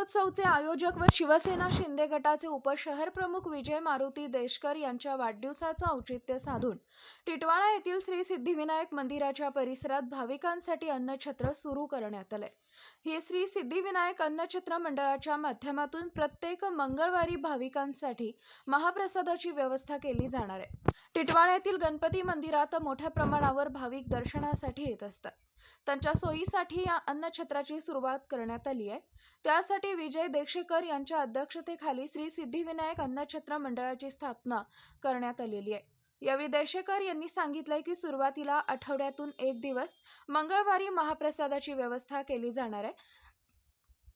टिटवाळा महोत्सवचे आयोजक व शिवसेना शिंदे गटाचे उपशहर प्रमुख विजय मारुती देशकर यांच्या वाढदिवसाचं औचित्य साधून टिटवाळा येथील श्री सिद्धिविनायक मंदिराच्या परिसरात भाविकांसाठी अन्नछत्र सुरू करण्यात आलंय. हे श्री सिद्धिविनायक अन्नछत्र मंडळाच्या माध्यमातून प्रत्येक मंगळवारी भाविकांसाठी महाप्रसादाची व्यवस्था केली जाणार आहे. टिटवाळ्यातील गणपती मंदिरात मोठ्या प्रमाणावर भाविक दर्शनासाठी येत असतात. त्यांच्या सोयीसाठी या अन्नछत्राची सुरुवात करण्यात आली आहे. त्यासाठी विजय देक्षेकर यांच्या अध्यक्षतेखाली श्री सिद्धिविनायक अन्नछत्र मंडळाची स्थापना करण्यात आलेली आहे. यावेळी देशेकर यांनी सांगितलंय की सुरुवातीला आठवड्यातून एक दिवस मंगळवारी महाप्रसादाची व्यवस्था केली जाणार आहे.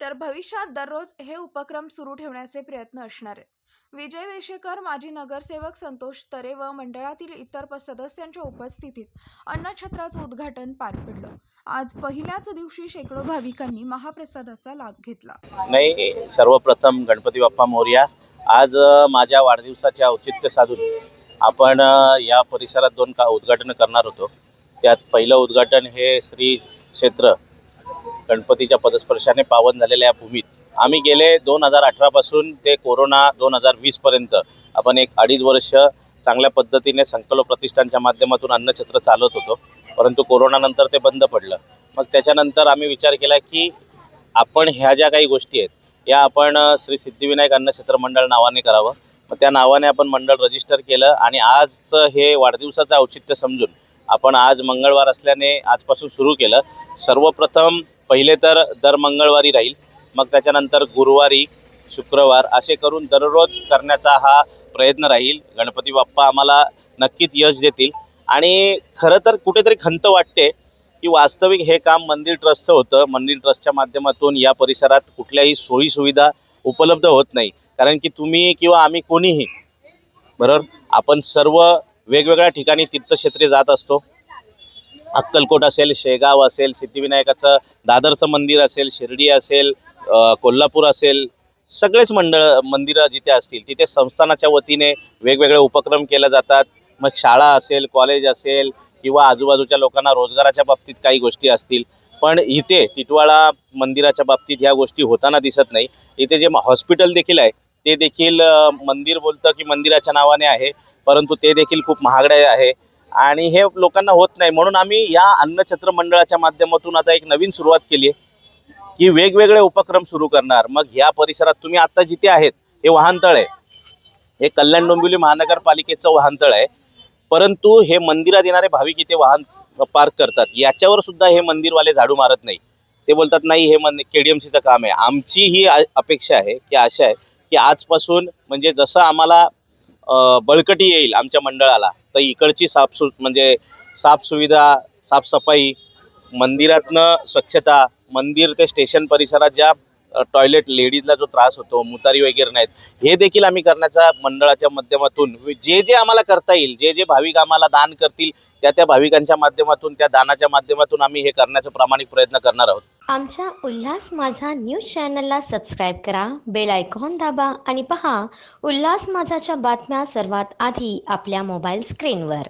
तर भविष्यात दररोज हे उपक्रम सुरू ठेवण्याचे प्रयत्न असणार आहेत. विजय देशेकर माजी नगरसेवक संतोष तरे व मंडळातील इतर सदस्यांच्या उपस्थितीत अन्नछत्राचं उद्घाटन पार पडलं. आज पहिल्याच दिवशी शेकडो भाविकांनी महाप्रसादाचा लाभ घेतला. नाही सर्वप्रथम गणपती बाप्पा मोर्या आज माझ्या वाढदिवसाच्या औचित्य साधून आपण या परिसरात दोन का उद्घाटन करणार होतो. त्यात पहिलं उद्घाटन हे श्री क्षेत्र गणपतीच्या पदस्पर्शाने पावन झालेल्या या भूमीत. आम्ही गेले दोन हजार अठरापासून ते कोरोना दोन हजार वीसपर्यंत आपण एक अडीच वर्ष चांगल्या पद्धतीने संकल्प प्रतिष्ठानच्या माध्यमातून अन्नछत्र चालवत होतो. परंतु कोरोनानंतर ते बंद पडलं. मग त्याच्यानंतर आम्ही विचार केला की आपण ह्या ज्या काही गोष्टी आहेत या आपण श्री सिद्धिविनायक अन्नछत्र मंडळ नावाने करावं. मग त्या नावाने आपण मंडळ रजिस्टर केलं आणि आजचं हे वाढदिवसाचं औचित्य समजून आपण आज मंगळवार असल्याने आजपासून सुरू केलं. सर्वप्रथम पहिले तर दर मंगळवारी राहील मग त्याच्यानंतर गुरुवारी शुक्रवार असे करून दररोज करण्याचा हा प्रयत्न राहील. गणपती बाप्पा आम्हाला नक्कीच यश देतील. आणि खरं तर कुठेतरी खंत वाटते की वास्तविक हे काम मंदिर ट्रस्टचं होतं. मंदिर ट्रस्टच्या माध्यमातून या परिसरात कुठल्याही सोयीसुविधा उपलब्ध होत नाही. कारण की तुम्ही किंवा आम्ही कोणीही बरोबर आपण सर्व वेगवेगळ्या ठिकाणी तीर्थक्षेत्रे जात असतो. अक्कलकोट असेल शेगाव असेल सिद्धिविनायकाचं दादरचं मंदिर असेल शिर्डी असेल कोल्हापूर असेल सगळेच मंडळ मंदिरं जिथे असतील तिथे संस्थानाच्या वतीने वेगवेगळे उपक्रम केले जातात. मग शाळा असेल कॉलेज असेल किंवा आजूबाजूच्या लोकांना रोजगाराच्या बाबतीत काही गोष्टी असतील. पण इथे टिटवाळा मंदिराच्या बाबतीत ह्या गोष्टी होताना दिसत नाही. इथे जे हॉस्पिटल देखील आहे ते देखील मंदिर बोलतं की मंदिराच्या नावाने आहे परंतु ते देखील खूप महागडे आहे. आणि हे लोकांना होत नाही. म्हणून आम्ही या अन्नछत्र मंडळाच्या माध्यमातून आता एक नवीन सुरुवात केली आहे की वेगवेगळे उपक्रम सुरू करणार. मग ह्या परिसरात तुम्ही आता जिथे आहेत हे वाहनतळ आहे. हे कल्याण डोंबिवली महानगरपालिकेचं वाहनतळ आहे. परंतु हे मंदिरात येणारे भाविक इथे वाहन पार्क करतात. याच्यावर सुद्धा हे मंदिरवाले झाडू मारत नाही. ते बोलतात नाही हे मन के डी एम सीचं काम आहे. आमची ही आ- अपेक्षा आहे की आशा आहे की आजपासून म्हणजे जसं आम्हाला बळकटी येईल आमच्या मंडळाला. तर इकडची साफसु म्हणजे साफसुविधा साफसफाई मंदिरातनं स्वच्छता मंदिर ते स्टेशन परिसरात ज्या टॉयलेट लेडीजला जो त्रास होतो मुतारी वगैरे नाहीत हे देखील आम्ही करण्याचा मंडळाच्या माध्यमातून जे जे आम्हाला करता येईल जे जे भाविक आम्हाला दान करतील त्या त्या भाविकांच्या माध्यमातून त्या दानाच्या माध्यमातून आम्ही हे करण्याचा प्रामाणिक प्रयत्न करणार आहोत. आमच्या उल्हास माझा न्यूज चॅनलला सबस्क्राईब करा बेल आयकॉन दाबा आणि पहा उल्हास माझाच्या बातम्या सर्वात आधी आपल्या मोबाईल स्क्रीनवर.